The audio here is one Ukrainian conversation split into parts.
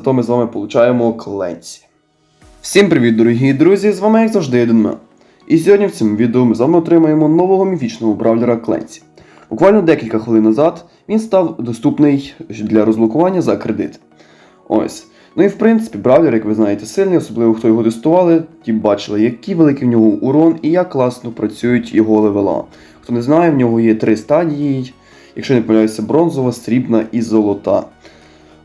то ми з вами получаємо кленці. Всім привіт, дорогі друзі! З вами як завжди Єдинмен. І сьогодні в цьому відео ми з вами отримаємо нового міфічного бравлера Кленці. Буквально декілька хвилин назад він став доступний для розблокування за кредит. Ось. Ну і в принципі, бравлер, як ви знаєте, сильний, особливо хто його тестували, ті бачили, який великий в нього урон і як класно працюють його левела. Хто не знає, в нього є три стадії, якщо не помиляюся, бронзова, срібна і золота.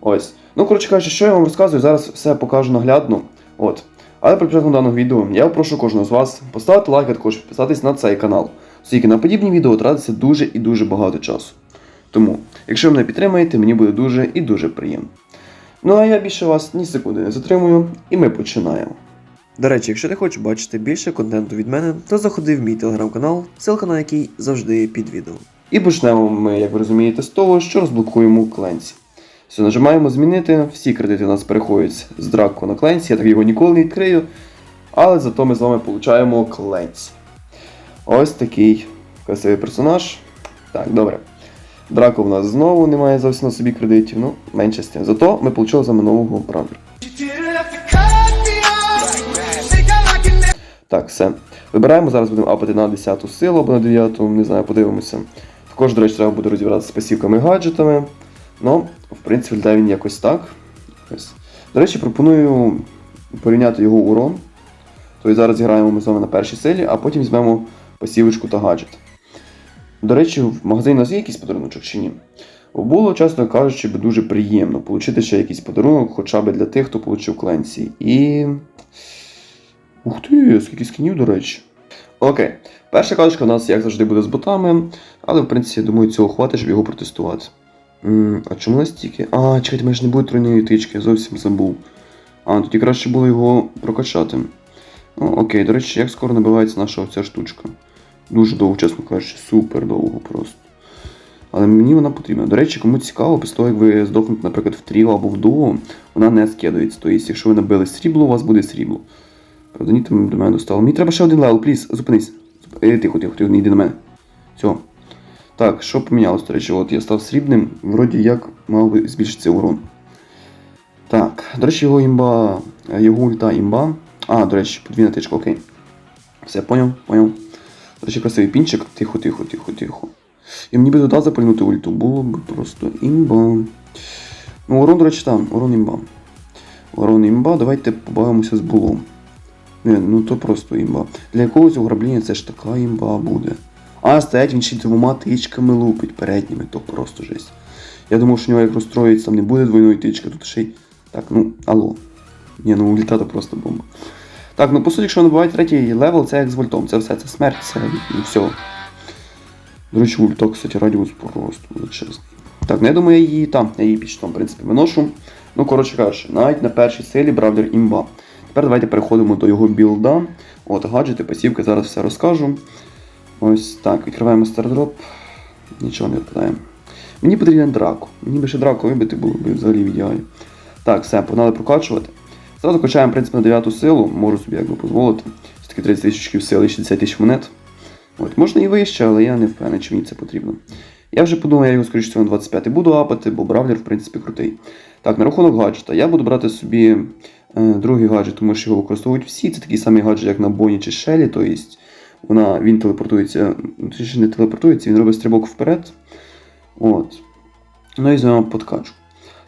Ось. Ну, коротше кажучи, що я вам розказую, зараз все покажу наглядно. От. Але при початку даного відео я прошу кожного з вас поставити лайк, а також підписатись на цей канал, оскільки на подібні відео тратиться дуже і дуже багато часу. Тому, якщо ви мене підтримаєте, мені буде дуже і дуже приємно. Ну а я більше вас ні секунди не затримую, і ми починаємо. До речі, якщо ти хочеш бачити більше контенту від мене, то заходи в мій телеграм-канал, ссылка на який завжди під відео. І почнемо ми, як ви розумієте, з того, що розблокуємо кленці. Все, нажимаємо змінити, всі кредити у нас переходять з драку на кленці, я так його ніколи не відкрию. Але зато ми з вами получаємо кленці. Ось такий красивий персонаж. Так, добре. Драко в нас знову немає зовсім на собі кредитів, ну, менше з тим. Зато ми отримали з вами нового бравлера. Так, все. Вибираємо, зараз будемо апати на 10 силу або на 9, не знаю, подивимося. Також, до речі, треба буде розібратися з пасівками і гаджетами. Ну, в принципі, виглядає він якось так. До речі, пропоную порівняти його урон. Тобто зараз граємо ми з вами на першій силі, а потім візьмемо пасівочку та гаджет. До речі, в магазині у нас є якийсь подарунок чи ні? Було, чесно кажучи, би дуже приємно отримати ще якийсь подарунок, хоча б для тих, хто отримав кленці. І. Ух ти, скільки скінів, до речі. Окей. Перша карточка у нас, як завжди, буде з ботами, але в принципі, я думаю, цього хватить, щоб його протестувати. М, а чому настільки? А, чекайте, мене ж не буде тройної тички, зовсім забув. А, тоді краще було його прокачати. Ну, окей, до речі, як скоро набивається наша оця штучка. Дуже довго, чесно кажучи, супер довго просто. Але мені вона потрібна. До речі, кому цікаво, після того, як ви здохнете, наприклад, в тріо або в дуо, вона не скидається. Тобто, якщо ви набили срібло, у вас буде срібло. Правда, ні, там до мене достало. Мені треба ще один левел, пліз, зупинись. Зуп... Е, тихо, тихо, тихо, не йди до мене. Все. Так, що помінялось, до речі, от я став срібним, вроді як мав би збільшитися урон. Так, до речі, його імба. Його ульта імба. А, до речі, подвійна тичка, окей. Все, поняв, поняв. До речі, красивий пінчик. Тихо, тихо, тихо, тихо. І мені би туди запальнути ульту, було б просто імба. Ну, урон, до речі, там, урон імба. Урон імба, давайте побавимося з булом. Не, ну то просто імба. Для якогось ограблення це ж така імба буде. А, стоять він ще двома тичками лупить передніми, то просто жесть. Я думав, що у нього як розстроїться, там не буде двойної тички, тут ще й. Так, ну, алло. Ні, ну ульта то просто бомба. Так, ну по суті, якщо набивають третій левел, це як з вольтом. Це все, це смерть, це ну, все. До речі, ульток, кстати, радіус просто величезний. Так, ну я думаю, я її там, я її пічтом, в принципі, виношу. Ну, коротше кажучи, навіть на першій силі бравлер імба. Тепер давайте переходимо до його білда. От, гаджети, пасівки, зараз все розкажу. Ось так, відкриваємо стардроп. Нічого не випадаємо. Мені потрібен драко. Мені би ще драко вибити було б взагалі в ідеалі. Так, все, погнали прокачувати. Зразу качаємо, в принципі, на 9 силу, можу собі якби дозволити. Все-таки 30 тисяч сил і 60 тисяч монет. От, можна і вище, але я не впевнений, чи мені це потрібно. Я вже подумав, я його, скоріше всього, на 25 буду апати, бо бравлер, в принципі, крутий. Так, на рахунок гаджета. Я буду брати собі е, другий гаджет, тому що його використовують всі. Це такий самий гаджет, як на Боні чи Шелі, тобто вона, він телепортується, точніше не телепортується, він робить стрибок вперед. От. Ну і візьмемо подкачку.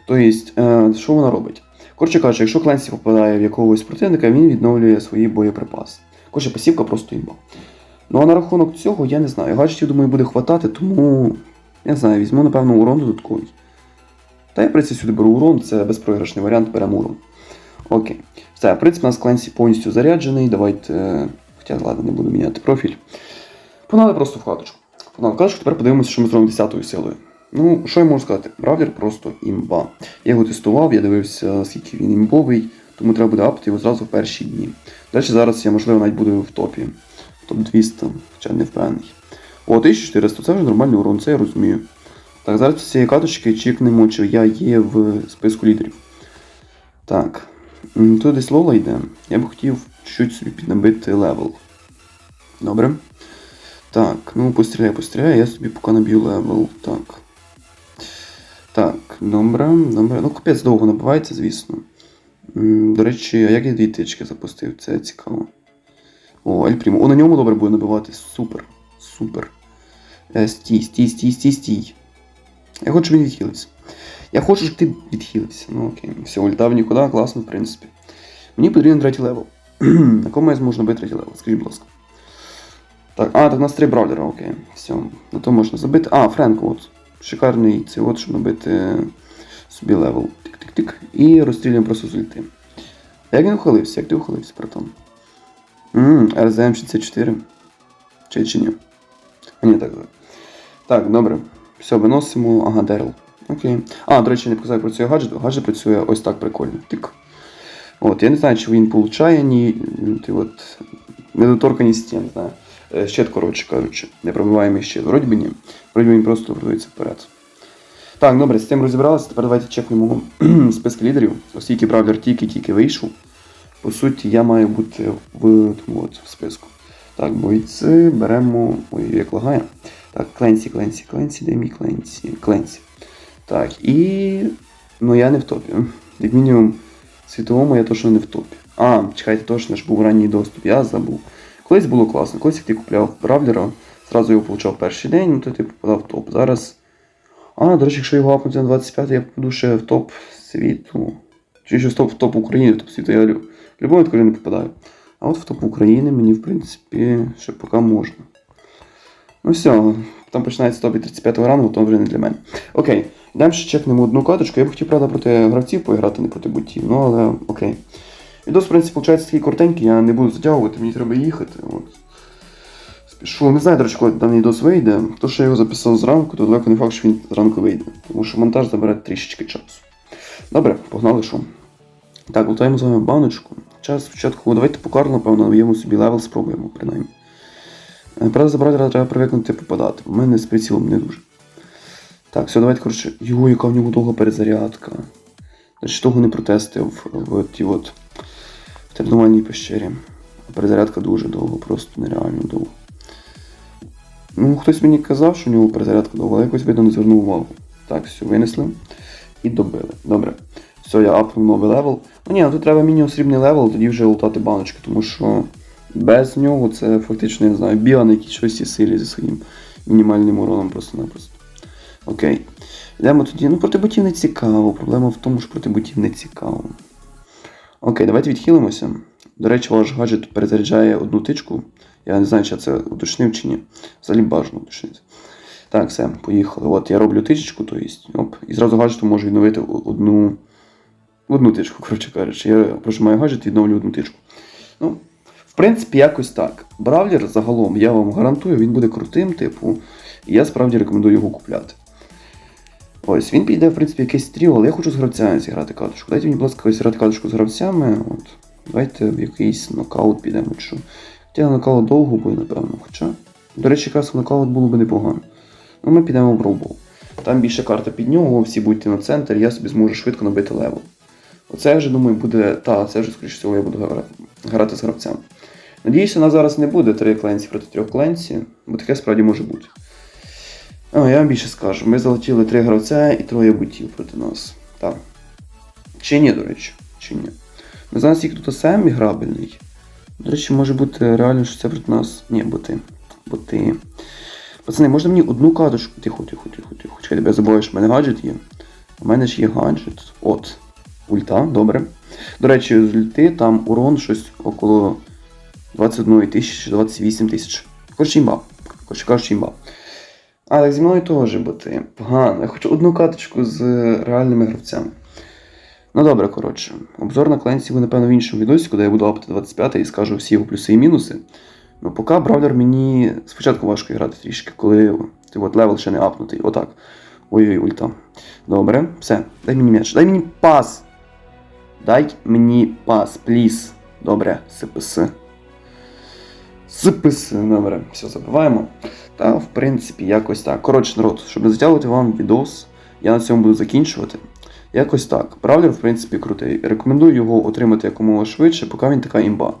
Тобто, е, що вона робить? Коротше кажучи, якщо Кленсі попадає в якогось противника, він відновлює свої боєприпаси. Коротше, пасівка просто імба. Ну а на рахунок цього я не знаю. Гаджетів, думаю, буде хватати, тому я не знаю, візьму, напевно, урон додатковий. Та я в принципі сюди беру урон, це безпрограшний варіант, беремо урон. Окей. Все, в принципі, у нас Кленсі повністю заряджений. Давайте. Хоча, ладно, не буду міняти профіль. Погнали просто вкладочку. Погнали вкладочку, тепер подивимося, що ми зробимо 10 силою. Ну, що я можу сказати? Бравлер просто імба. Я його тестував, я дивився, скільки він імбовий, тому треба буде апати його зразу в перші дні. Речі, зараз я, можливо, навіть буду в топі. Топ 200, хоча не впевнений. О, 1400 це вже нормальний урон, це я розумію. Так, зараз цієї каточки чекнемо, чи я є в списку лідерів. Так. Тут десь лола йде. Я б хотів чуть собі піднабити левел. Добре. Так, ну постріляй, постріляй, я собі поки наб'ю левел. Так. Так, добре, добре. Ну, капець довго набивається, звісно. До речі, а як я дві тички запустив? Це цікаво. О, Ель О, на ньому добре буде набивати. Супер. Супер. Е, стій, стій, стій, стій, стій. Я хочу, щоб він відхилився. Я хочу, щоб ти відхилився. Ну окей. Все, ультав нікуди, класно, в принципі. Мені потрібен третій левел. На кому я зможу набити третій левел? Скажіть, будь ласка. Так, а, так у нас три бравлера, окей. Все. На то можна забити. А, Френк, от. Шикарний цей от, щоб набити собі левел. Тик-тик-тик. І розстрілюємо просто з ульти. А Як він ухилився? Як ти ухилився, братан? Ммм, РЗМ 64. Чи чи ні? А ні, так. так. Так, добре. Все, виносимо. Ага, Дерл. Окей. А, до речі, не показав, як працює гаджет. Гаджет працює ось так прикольно. Тик. От, я не знаю, чи він получає ні. Ти от. Недоторканість, я не знаю. Е, Щит, коротше кажучи. Непробиваємий щит. Вроді би ні. Вроді він просто рухається вперед. Так, добре, з цим розібралися. Тепер давайте чекнемо списки лідерів. Оскільки бравлер тільки-тільки вийшов. По суті, я маю бути в, тому от, в списку. Так, бойці беремо. Ой, як лагає. Так, Кленсі, Кленсі, Кленсі, де мій Кленсі? Кленсі. Так, і. Ну я не в топі. Як мінімум, світовому я точно не в топі. А, чекайте, точно ж був ранній доступ, я забув. Колись було класно, колись як ти купляв бравлера, зразу його получав перший день, ну то ти попадав в топ. Зараз. А, до речі, якщо його апнути на 25, я попаду ще в топ світу. Чи ще в топ, в топ України, в топ світу. Я в любому відколи не попадаю. А от в топ України мені, в принципі, ще поки можна. Ну все, там починається топ від 35 рангу, то вже не для мене. Окей, йдемо ще чекнемо одну каточку. Я б хотів, правда, проти гравців поіграти, не проти ботів, ну але окей. Відос, в принципі, виходить такий коротенький, я не буду затягувати, мені треба їхати. От. Спішу. Не знаю, до речі, коли даний відос вийде. То, що я його записав зранку, то далеко не факт, що він зранку вийде. Тому що монтаж забере трішечки часу. Добре, погнали що. Так, лутаємо з вами баночку. Час спочатку, давайте по Карлу, напевно, наб'ємо собі левел, спробуємо, принаймні. Правда, забрати треба привикнути попадати. У мене з прицілом не дуже. Так, все, давайте, коротше. Його, яка в нього довга перезарядка. Значить, того не протестив в ті от в тренувальній пещері. Перезарядка дуже довго, просто нереально довго. Ну, хтось мені казав, що у нього перезарядка довга, але якось видно не звернув увагу. Так, все, винесли і добили. Добре. Все, я апнув новий левел. Ну ні, ну тут треба мінімум срібний левел, тоді вже лутати баночки, тому що без нього це фактично, я не знаю, біла на якійсь силі зі своїм мінімальним уроном просто-напросто. Окей. Йдемо тоді. Ну, проти ботів не цікаво. Проблема в тому, що проти ботів не цікаво. Окей, давайте відхилимося. До речі, ваш гаджет перезаряджає одну тичку. Я не знаю, чи я це уточнив чи ні. Взагалі бажано уточнити. Так, все, поїхали. От я роблю тичечку, то есть, оп, і зразу гаджету можу відновити одну. Одну тичку, коротше кажучи. Я прожимаю гаджет і відновлю одну тичку. Ну, принципі, якось так. Бравлер загалом, я вам гарантую, він буде крутим, типу, і я справді рекомендую його купляти. Ось, він піде, в принципі, якийсь тріо, але я хочу з гравцями зіграти катушку. Дайте мені, будь ласка, зіграти катушку з гравцями. От. Давайте в якийсь нокаут підемо. чи Що. Хоча нокаут довго буде, напевно. Хоча. До речі, якраз нокаут було б непогано. Ну, ми підемо в Броубол. Там більше карта під нього, всі будуть на центр, я собі зможу швидко набити левел. Оце я вже думаю буде. Та, це вже, скоріш всього, я буду гра- грати з гравцями. Надіюся, у нас зараз не буде три кленсі проти трьох кленсі, бо таке справді може бути. О, я вам більше скажу. Ми залетіли три гравця і троє бутів проти нас. Так. Чи ні, до речі, чи ні. Не знаю, скільки тут СМ грабельний. До речі, може бути реально, що це проти нас. Ні, боти. Боти. Пацани, можна мені одну катушку. Тихо, тихо, тихо, тихо. Я забуваю, що в мене гаджет є. У мене ж є гаджет. От. Ульта, добре. До речі, з ульти там урон щось около 21 тисячі чи 28 тисяч. Коротше, імба. Коротше кажучи, імба. А, так зі мною теж боти. Погано. Я хочу одну каточку з реальними гравцями. Ну добре, коротше. Обзор на кленсі ви, напевно, в іншому відосі, куди я буду апати 25 і скажу всі його плюси і мінуси. Ну, поки бравлер мені спочатку важко грати трішки, коли ти от левел ще не апнутий. Отак. Ой-ой, ульта. Добре, все. Дай мені м'яч. Дай мені пас. Дай мені пас, пліз. Добре, СПС запис номера. Все, забиваємо. Та, в принципі, якось так. Коротше, народ, щоб не затягувати вам відос, я на цьому буду закінчувати. Якось так. Бравлер, в принципі, крутий. Рекомендую його отримати якомога швидше, поки він така імба.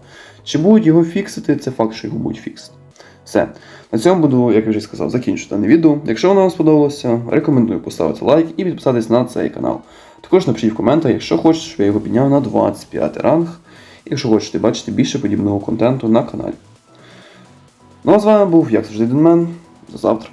Чи будуть його фіксити, це факт, що його будуть фіксити. Все. На цьому буду, як я вже сказав, закінчувати дане відео. Якщо воно вам сподобалося, рекомендую поставити лайк і підписатись на цей канал. Також напишіть в коментах, якщо хочете, щоб я його підняв на 25 ранг, якщо хочете бачити більше подібного контенту на каналі. Ну а з вами був, як завжди, Денмен. До завтра.